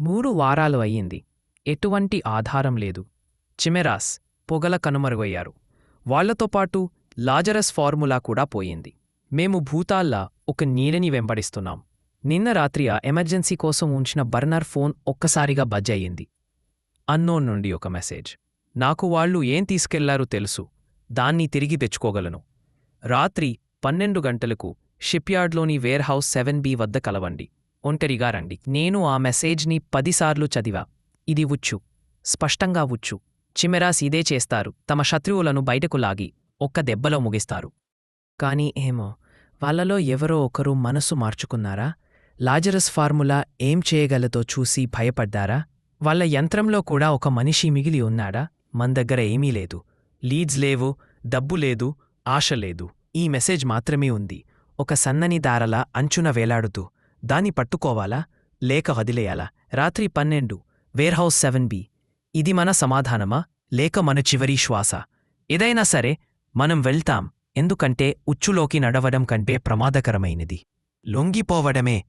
మూడు వారాలు అయ్యింది. ఎటువంటి ఆధారం లేదు. చిమెరాస్ పొగల కనుమరుగయ్యారు. వాళ్ళతో పాటు లాజరస్ ఫార్ములా కూడా పోయింది. మేము భూతాల్లా ఒక నీడని వెంబడిస్తున్నాం. నిన్న రాత్రి ఆ ఎమర్జెన్సీ కోసం ఉంచిన బర్నర్ ఫోన్ ఒక్కసారిగా బజ్ అయ్యింది. అన్నోన్ నుండి ఒక మెసేజ్. నాకు వాళ్ళు ఏం తీసుకెళ్ళారో తెలుసు. దాన్ని తిరిగి తెచ్చుకోగలను. రాత్రి పన్నెండు గంటలకు షిప్యార్డ్లోని వేర్హౌస్ సెవెన్ బి వద్ద కలవండి. ఒంటరిగా రండి. నేను ఆ మెసేజ్ని పదిసార్లు చదివా. ఇది ఉచ్చు. స్పష్టంగా ఉచ్చు. చిమెరాస్ ఇదే చేస్తారు. తమ శత్రువులను బయటకు లాగి ఒక్క దెబ్బలో ముగిస్తారు. కాని ఏమో వాళ్ళలో ఎవరో ఒకరు మనసు మార్చుకున్నారా? లాజరస్ ఫార్ములా ఏం చేయగలదో చూసి భయపడ్డారా? వాళ్ళ యంత్రంలో కూడా ఒక మనిషి మిగిలి ఉన్నాడా? మన దగ్గర ఏమీ లేదు. లీడ్స్ లేవు డబ్బు లేదు ఆశ లేదు. ఈ మెసేజ్ మాత్రమే ఉంది. ఒక సన్నని దారలా అంచున వేలాడుతూ దాన్ని పట్టుకోవాలా? లేక వదిలేయాలా? రాత్రి పన్నెండు వేర్హౌస్ సెవెన్ బి. ఇది మన సమాధానమా? లేక మన చివరి శ్వాస? ఏదైనా సరే మనం వెళ్తాం. ఎందుకంటే ఉచ్చులోకి నడవడం కంటే ప్రమాదకరమైనది. లొంగిపోవడమే